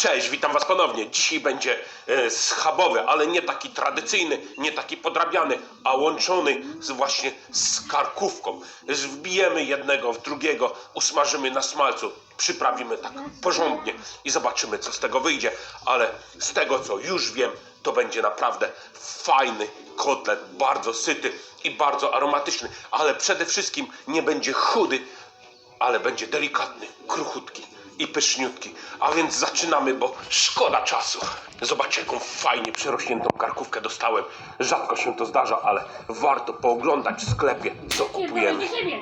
Cześć, witam Was ponownie. Dzisiaj będzie e, schabowy, ale nie taki tradycyjny, nie taki podrabiany, a łączony z właśnie z karkówką. Wbijemy jednego w drugiego, usmażymy na smalcu, przyprawimy tak porządnie i zobaczymy, co z tego wyjdzie. Ale z tego, co już wiem, to będzie naprawdę fajny kotlet, bardzo syty i bardzo aromatyczny, ale przede wszystkim nie będzie chudy, ale będzie delikatny, kruchutki i pyszniutki. A więc zaczynamy, bo szkoda czasu. Zobaczcie, jaką fajnie przyrośniętą karkówkę dostałem. Rzadko się to zdarza, ale warto pooglądać w sklepie, co kupujemy. do siebie.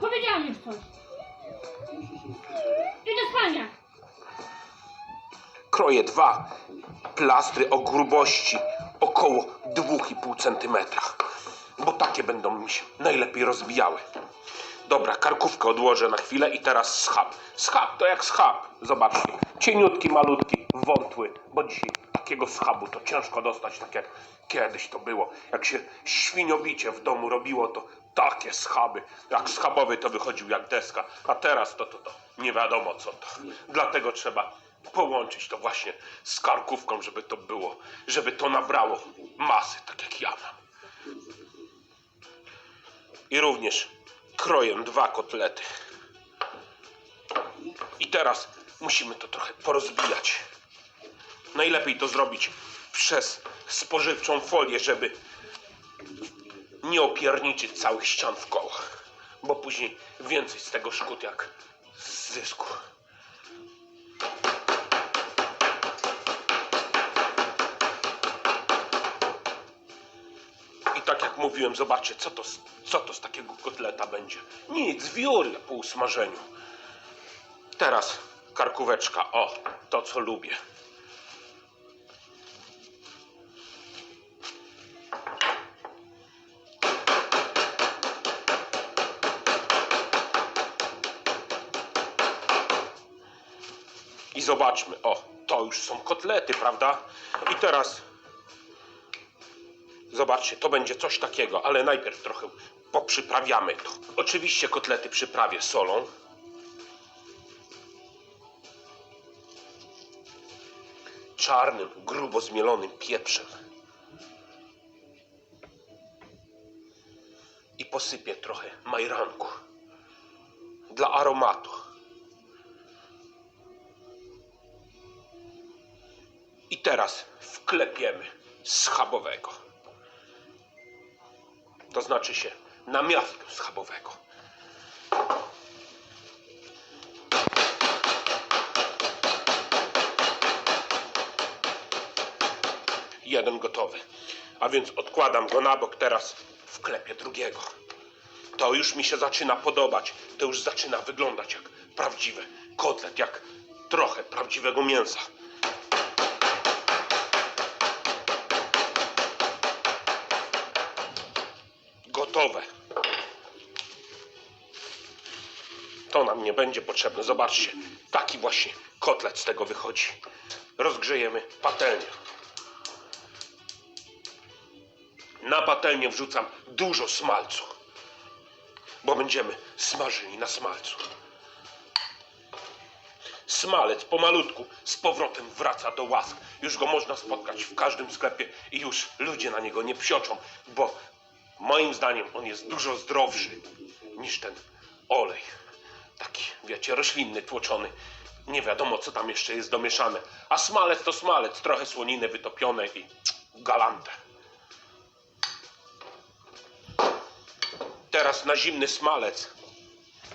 Powiedziałam już coś. I do spania. Kroję dwa plastry o grubości około 2,5 cm, bo takie będą mi się najlepiej rozbijały. Dobra, karkówkę odłożę na chwilę i teraz schab. Schab to jak schab. Zobaczcie, cieniutki, malutki, wątły, bo dzisiaj takiego schabu to ciężko dostać, tak jak kiedyś to było. Jak się świniobicie w domu robiło, to takie schaby. Jak schabowy to wychodził jak deska, a teraz to, to, to nie wiadomo co to. Dlatego trzeba połączyć to właśnie z karkówką, żeby to było, żeby to nabrało masy, tak jak ja mam. I również kroję dwa kotlety. I teraz musimy to trochę porozbijać. Najlepiej to zrobić przez spożywczą folię, żeby nie opierniczyć całych ścian w koło. Bo później więcej z tego szkód jak z zysku. Tak jak mówiłem, zobaczcie, co to, z- co to z takiego kotleta będzie. Nic, wióry po usmażeniu. Teraz karkóweczka. O, to co lubię. I zobaczmy, o, to już są kotlety, prawda? I teraz Zobaczcie, to będzie coś takiego, ale najpierw trochę poprzyprawiamy to. Oczywiście kotlety przyprawię solą. Czarnym, grubo zmielonym pieprzem. I posypię trochę majranku dla aromatu. I teraz wklepiemy schabowego. To znaczy się namiastkę schabowego. Jeden gotowy. A więc odkładam go na bok, teraz wklepię drugiego. To już mi się zaczyna podobać. To już zaczyna wyglądać jak prawdziwy kotlet, jak trochę prawdziwego mięsa. Gotowe. To nam nie będzie potrzebne. Zobaczcie, taki właśnie kotlet z tego wychodzi. Rozgrzejemy patelnię. Na patelnię wrzucam dużo smalcu, bo będziemy smażyli na smalcu. Smalec pomalutku z powrotem wraca do łask. Już go można spotkać w każdym sklepie i już ludzie na niego nie psioczą, bo moim zdaniem on jest dużo zdrowszy niż ten olej. Taki, wiecie, roślinny, tłoczony. Nie wiadomo, co tam jeszcze jest domieszane. A smalec to smalec, trochę słoniny wytopione i galante. Teraz na zimny smalec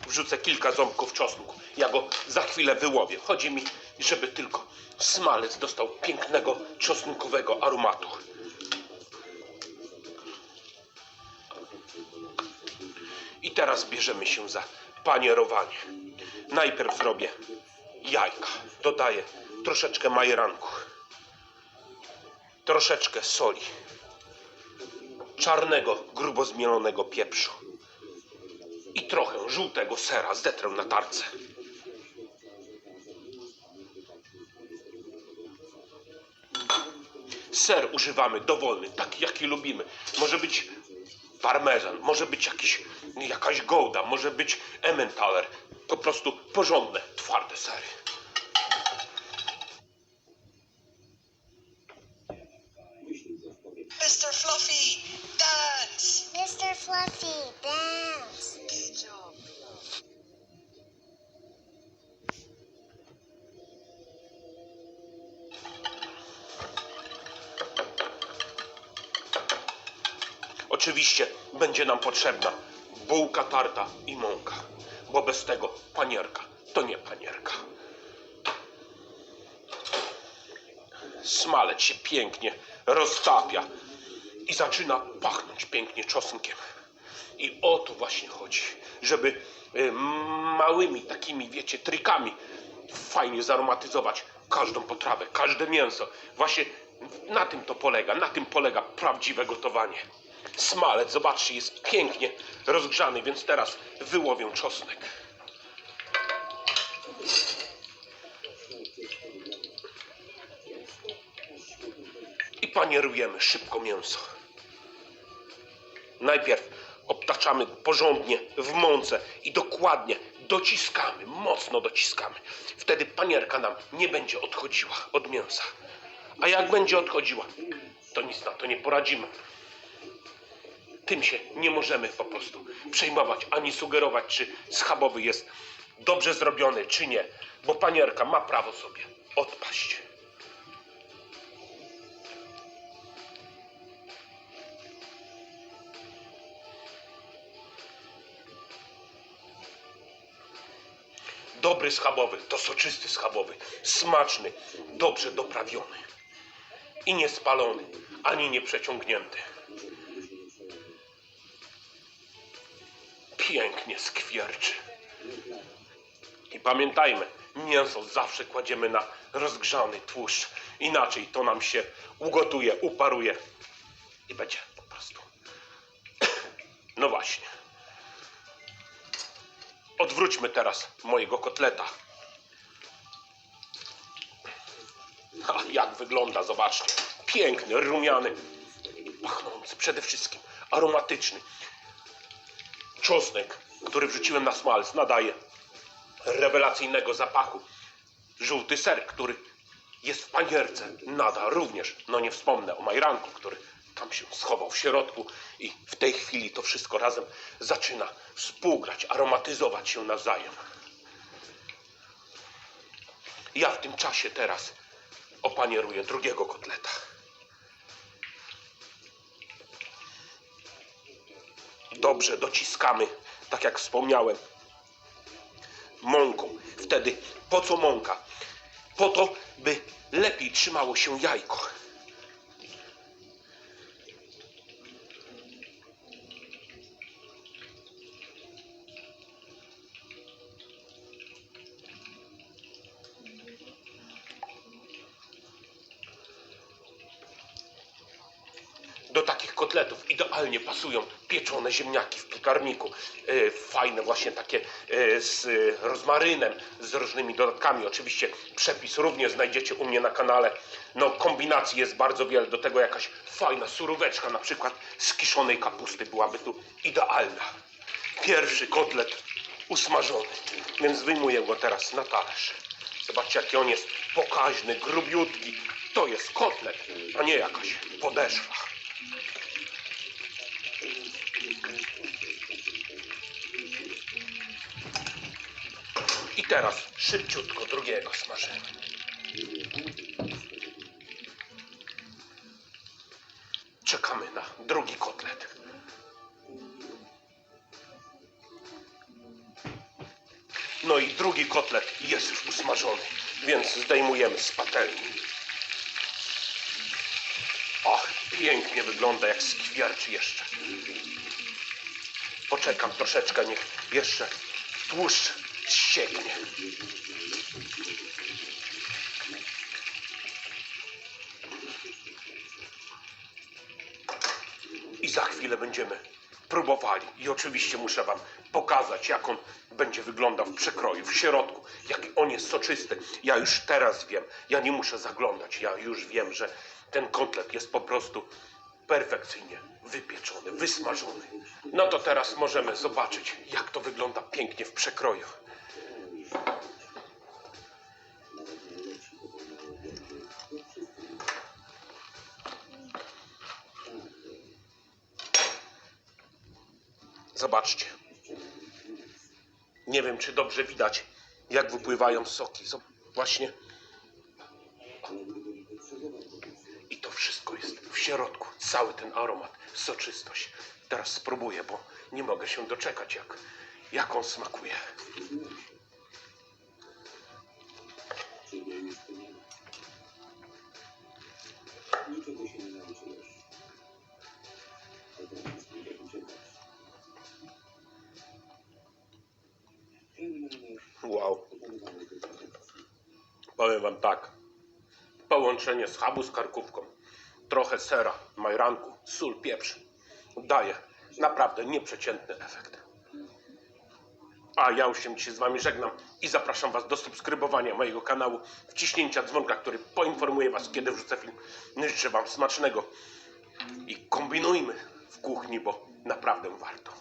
wrzucę kilka ząbków czosnku. Ja go za chwilę wyłowię. Chodzi mi, żeby tylko smalec dostał pięknego czosnkowego aromatu. I teraz bierzemy się za panierowanie. Najpierw zrobię jajka. Dodaję troszeczkę majeranku. Troszeczkę soli. Czarnego, grubo zmielonego pieprzu i trochę żółtego sera zetrę na tarce. Ser używamy dowolny, taki jaki lubimy. Może być parmezan, może być jakiś, jakaś gołda, może być emmentaler. Po prostu porządne, twarde sery. Mr. Fluffy, dance! Mr. Fluffy, dance! Oczywiście będzie nam potrzebna bułka tarta i mąka, bo bez tego panierka to nie panierka. Smalec się pięknie roztapia i zaczyna pachnąć pięknie czosnkiem. I o to właśnie chodzi, żeby y, małymi takimi, wiecie, trikami fajnie zaromatyzować każdą potrawę, każde mięso. Właśnie na tym to polega, na tym polega prawdziwe gotowanie. Smalec, zobaczcie, jest pięknie rozgrzany, więc teraz wyłowię czosnek. I panierujemy szybko mięso. Najpierw obtaczamy porządnie w mące i dokładnie dociskamy, mocno dociskamy. Wtedy panierka nam nie będzie odchodziła od mięsa. A jak będzie odchodziła, to nic na to nie poradzimy. Tym się nie możemy po prostu przejmować ani sugerować, czy schabowy jest dobrze zrobiony, czy nie, bo panierka ma prawo sobie odpaść. Dobry schabowy to soczysty schabowy, smaczny, dobrze doprawiony i nie spalony, ani nie przeciągnięty. Pięknie skwierczy. I pamiętajmy, mięso zawsze kładziemy na rozgrzany tłuszcz. Inaczej to nam się ugotuje, uparuje i będzie po prostu. No właśnie. Odwróćmy teraz mojego kotleta. A jak wygląda, zobaczcie. Piękny, rumiany, pachnący, przede wszystkim aromatyczny. Czosnek, który wrzuciłem na smalec, nadaje rewelacyjnego zapachu. Żółty ser, który jest w panierce, nada również. No nie wspomnę o majranku, który tam się schował w środku i w tej chwili to wszystko razem zaczyna współgrać, aromatyzować się nawzajem. Ja w tym czasie teraz opanieruję drugiego kotleta. Dobrze dociskamy, tak jak wspomniałem, mąką. Wtedy po co mąka? Po to, by lepiej trzymało się jajko. Do takich kotletów idealnie pasują pieczone ziemniaki w piekarniku. E, fajne właśnie takie e, z rozmarynem, z różnymi dodatkami. Oczywiście przepis również znajdziecie u mnie na kanale. No kombinacji jest bardzo wiele. Do tego jakaś fajna suróweczka na przykład z kiszonej kapusty byłaby tu idealna. Pierwszy kotlet usmażony, więc wyjmuję go teraz na talerz. Zobaczcie jaki on jest pokaźny, grubiutki. To jest kotlet, a nie jakaś podeszwa. Teraz szybciutko drugiego smażymy. Czekamy na drugi kotlet. No i drugi kotlet jest już usmażony, więc zdejmujemy z patelni. Ach, pięknie wygląda, jak skwierczy jeszcze. Poczekam troszeczkę, niech jeszcze tłuszcz ścieknie. I za chwilę będziemy próbowali. I oczywiście muszę Wam pokazać, jak on będzie wyglądał w przekroju, w środku, jak on jest soczysty. Ja już teraz wiem, ja nie muszę zaglądać, ja już wiem, że ten kotlet jest po prostu perfekcyjnie wypieczony, wysmażony. No to teraz możemy zobaczyć, jak to wygląda pięknie w przekroju. Zobaczcie. Nie wiem, czy dobrze widać, jak wypływają soki. Właśnie. I to wszystko jest w środku. Cały ten aromat, soczystość. Teraz spróbuję, bo nie mogę się doczekać, jak, jak on smakuje. Powiem wam tak. Połączenie schabu z karkówką. Trochę sera, majranku, sól, pieprz. Daje naprawdę nieprzeciętny efekt. A ja już się dzisiaj z wami żegnam i zapraszam was do subskrybowania mojego kanału, wciśnięcia dzwonka, który poinformuje was, kiedy wrzucę film. Życzę wam smacznego i kombinujmy w kuchni, bo naprawdę warto.